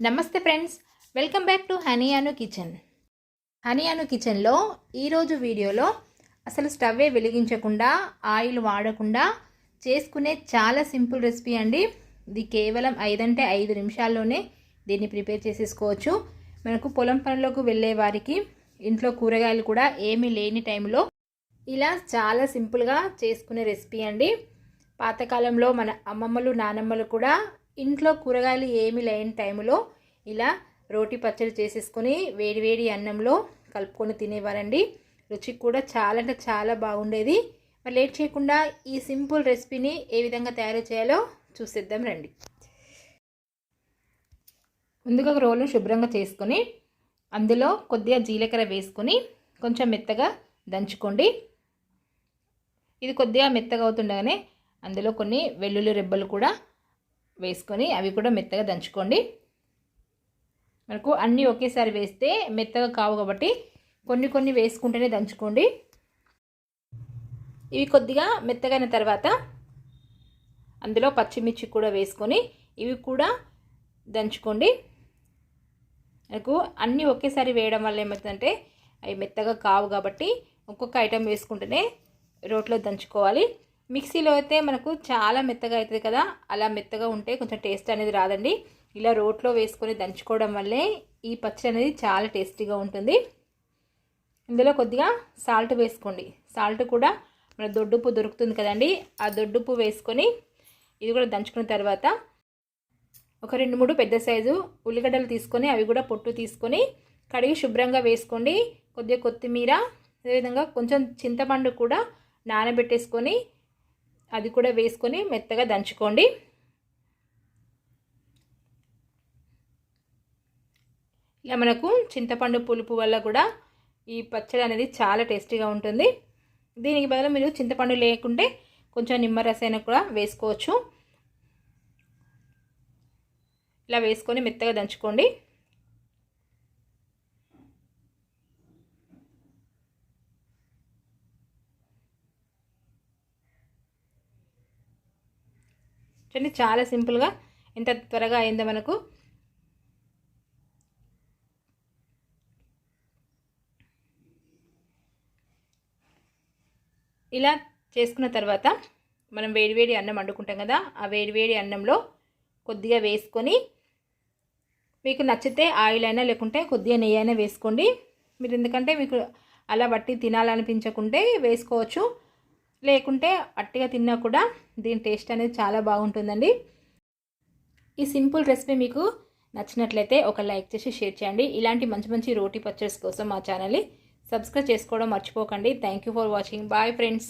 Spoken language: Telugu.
నమస్తే friends welcome back to Haniyanu kitchen. Haniyanu కిచెన్లో ఈరోజు వీడియోలో అసలు స్టవ్వే వెలిగించకుండా ఆయిల్ వాడకుండా చేసుకునే చాలా సింపుల్ రెసిపీ అండి. ఇది కేవలం ఐదంటే ఐదు నిమిషాల్లోనే దీన్ని ప్రిపేర్ చేసేసుకోవచ్చు. మనకు పొలం పనులకు వెళ్ళే వారికి ఇంట్లో కూరగాయలు కూడా ఏమీ లేని టైంలో ఇలా చాలా సింపుల్గా చేసుకునే రెసిపీ అండి. పాతకాలంలో మన అమ్మమ్మలు నానమ్మలు కూడా ఇంట్లో కూరగాయలు ఏమీ లేని టైంలో ఇలా రోటి పచ్చడి చేసేసుకొని వేడివేడి అన్నంలో కలుపుకొని తినేవారండి. రుచి కూడా చాలా అంటే చాలా బాగుండేది. మరి లేట్ చేయకుండా ఈ సింపుల్ రెసిపీని ఏ విధంగా తయారు చేయాలో చూసేద్దాం రండి. ముందుగా ఒక రోలు శుభ్రంగా చేసుకొని అందులో కొద్దిగా జీలకర్ర వేసుకొని కొంచెం మెత్తగా దంచుకోండి. ఇది కొద్దిగా మెత్తగా అవుతుండగానే అందులో కొన్ని వెల్లుల్లి రెబ్బలు కూడా వేసుకొని అవి కూడా మెత్తగా దంచుకోండి. మనకు అన్నీ ఒకేసారి వేస్తే మెత్తగా కావు కాబట్టి కొన్ని కొన్ని వేసుకుంటేనే దంచుకోండి. ఇవి కొద్దిగా మెత్తగైన తర్వాత అందులో పచ్చిమిర్చి కూడా వేసుకొని ఇవి కూడా దంచుకోండి. మనకు అన్నీ ఒకేసారి వేయడం వల్ల ఏమవుతుందంటే అవి మెత్తగా కావు కాబట్టి ఒక్కొక్క ఐటెం వేసుకుంటేనే రోట్లో దంచుకోవాలి. మిక్సీలో అయితే మనకు చాలా మెత్తగా అవుతుంది కదా? అలా మెత్తగా ఉంటే కొంచెం టేస్ట్ అనేది రాదండి. ఇలా రోట్లో వేసుకొని దంచుకోవడం వల్లే ఈ పచ్చడి అనేది చాలా టేస్టీగా ఉంటుంది. ఇందులో కొద్దిగా సాల్ట్ వేసుకోండి. సాల్ట్ కూడా మన దొడ్డుప్పు దొరుకుతుంది కదండి. ఆ దొడ్డుప్పు వేసుకొని ఇది కూడా దంచుకున్న తర్వాత ఒక రెండు మూడు పెద్ద సైజు ఉల్లిగడ్డలు తీసుకొని అవి కూడా పొట్టు తీసుకొని కడిగి శుభ్రంగా వేసుకోండి. కొద్దిగా కొత్తిమీర అదేవిధంగా కొంచెం చింతపండు కూడా నానబెట్టేసుకొని అది కూడా వేసుకొని మెత్తగా దంచుకోండి. ఇలా మనకు చింతపండు పులుపు వల్ల కూడా ఈ పచ్చడి అనేది చాలా టేస్టీగా ఉంటుంది. దీనికి బదులు మీరు చింతపండు లేకుంటే కొంచెం నిమ్మరసైన కూడా వేసుకోవచ్చు. ఇలా వేసుకొని మెత్తగా దంచుకోండి. చూడండి చాలా సింపుల్గా ఎంత త్వరగా అయిందో మనకు. ఇలా చేసుకున్న తర్వాత మనం వేడివేడి అన్నం వండుకుంటాం కదా ఆ వేడివేడి అన్నంలో కొద్దిగా వేసుకొని మీకు నచ్చితే ఆయిల్ అయినా లేకుంటే కొద్దిగా నెయ్యి అయినా వేసుకోండి. మీరు ఎందుకంటే మీకు అలా బట్టి తినాలనిపించకుంటే వేసుకోవచ్చు. లేకుంటే అట్టిగా తిన్నా కూడా దీని టేస్ట్ అనేది చాలా బాగుంటుందండి. ఈ సింపుల్ రెసిపీ మీకు నచ్చినట్లయితే ఒక లైక్ చేసి షేర్ చేయండి. ఇలాంటి మంచి మంచి రోటీ పచ్చడిస్ కోసం మా ఛానల్ని సబ్స్క్రైబ్ చేసుకోవడం మర్చిపోకండి. Thank you for watching bye friends